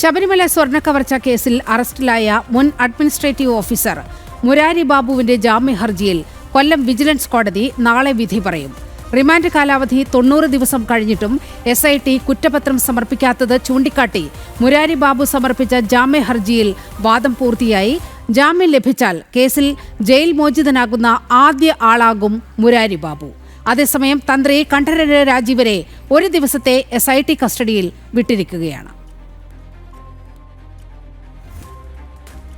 ശബരിമല സ്വർണക്കവർച്ച കേസിൽ അറസ്റ്റിലായ മുൻ അഡ്മിനിസ്ട്രേറ്റീവ് ഓഫീസർ മുരാരി ബാബുവിന്റെ ജാമ്യ ഹർജിയിൽ കൊല്ലം വിജിലൻസ് കോടതി നാളെ വിധി പറയും. റിമാൻഡ് കാലാവധി തൊണ്ണൂറ് ദിവസം കഴിഞ്ഞിട്ടും എസ് ഐ ടി കുറ്റപത്രം സമർപ്പിക്കാത്തത് ചൂണ്ടിക്കാട്ടി മുരാരി ബാബു സമർപ്പിച്ച ജാമ്യ ഹർജിയിൽ വാദം പൂർത്തിയായി. ജാമ്യം ലഭിച്ചാൽ കേസിൽ ജയിൽ മോചിതനാകുന്ന ആദ്യ ആളാകും മുരാരി ബാബു. അതേസമയം തന്ത്രി കണ്ഠരര് രാജീവരെ ഒരു ദിവസത്തെ എസ് ഐ ടി കസ്റ്റഡിയിൽ വിട്ടിരിക്കുകയാണ്.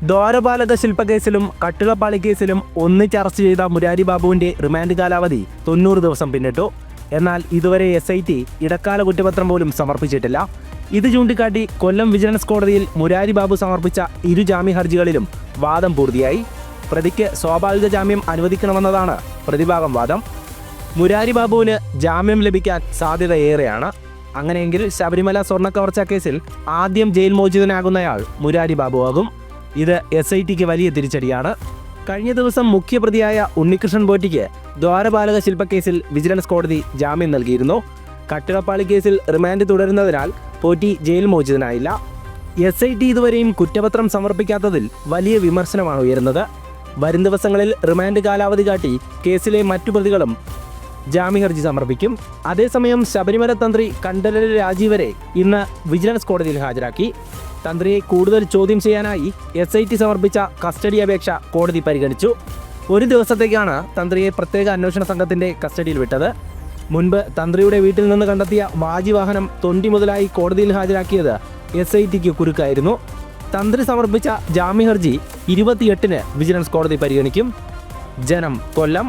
ദ്വാരപാലക ശില്പകേസിലും കട്ടിളപ്പാളി കേസിലും ഒന്നിച്ച് അറസ്റ്റ് ചെയ്ത മുരാരി ബാബുവിന്റെ റിമാൻഡ് കാലാവധി തൊണ്ണൂറ് ദിവസം പിന്നിട്ടു. എന്നാൽ ഇതുവരെ എസ് ഐ ടി ഇടക്കാല കുറ്റപത്രം പോലും സമർപ്പിച്ചിട്ടില്ല. ഇത് ചൂണ്ടിക്കാട്ടി കൊല്ലം വിജിലൻസ് കോടതിയിൽ മുരാരി ബാബു സമർപ്പിച്ച ഇരു ജാമ്യ ഹർജികളിലും വാദം പൂർത്തിയായി. പ്രതിക്ക് സ്വാഭാവിക ജാമ്യം അനുവദിക്കണമെന്നതാണ് പ്രതിഭാഗം വാദം. മുരാരി ബാബുവിന് ജാമ്യം ലഭിക്കാൻ സാധ്യത ഏറെയാണ് അങ്ങനെയെങ്കിൽ ശബരിമല സ്വർണക്കവർച്ച കേസിൽ ആദ്യം ജയിൽ മോചിതനാകുന്നയാൾ മുരാരി ബാബുവാകും. ഇത് എസ് ഐ ടിക്ക് വലിയ തിരിച്ചടിയാണ്. കഴിഞ്ഞ ദിവസം മുഖ്യപ്രതിയായ ഉണ്ണികൃഷ്ണൻ ബോറ്റിക്ക് ദ്വാരപാലക ശില്പക്കേസിൽ വിജിലൻസ് കോടതി ജാമ്യം നൽകിയിരുന്നു. കട്ടിടപ്പാളി കേസിൽ റിമാൻഡ് തുടരുന്നതിനാൽ പോറ്റി ജയിൽ മോചിതനായില്ല. എസ് ഐ ടി ഇതുവരെയും കുറ്റപത്രം സമർപ്പിക്കാത്തതിൽ വലിയ വിമർശനമാണ് ഉയരുന്നത്. വരും ദിവസങ്ങളിൽ റിമാൻഡ് കാലാവധി കാട്ടി കേസിലെ മറ്റു പ്രതികളും ജാമ്യഹർജി സമർപ്പിക്കും. അതേസമയം ശബരിമല തന്ത്രി കണ്ഠരര് രാജീവരെ ഇന്ന് വിജിലൻസ് കോടതിയിൽ ഹാജരാക്കി. തന്ത്രിയെ കൂടുതൽ ചോദ്യം ചെയ്യാനായി എസ് ഐ ടി സമർപ്പിച്ച കസ്റ്റഡി അപേക്ഷ കോടതി പരിഗണിച്ചു. ഒരു ദിവസത്തേക്കാണ് തന്ത്രിയെ പ്രത്യേക അന്വേഷണ സംഘത്തിന്റെ കസ്റ്റഡിയിൽ വിട്ടത്. മുൻപ് തന്ത്രിയുടെ വീട്ടിൽ നിന്ന് കണ്ടെത്തിയ വാജി വാഹനം തൊണ്ടി മുതലായി കോടതിയിൽ ഹാജരാക്കിയത് എസ് ഐ ടിക്ക് കുരുക്കായിരുന്നു. തന്ത്രി സമർപ്പിച്ച ജാമ്യ ഹർജി ഇരുപത്തിയെട്ടിന് വിജിലൻസ് കോടതി പരിഗണിക്കും. ജനം കൊല്ലം.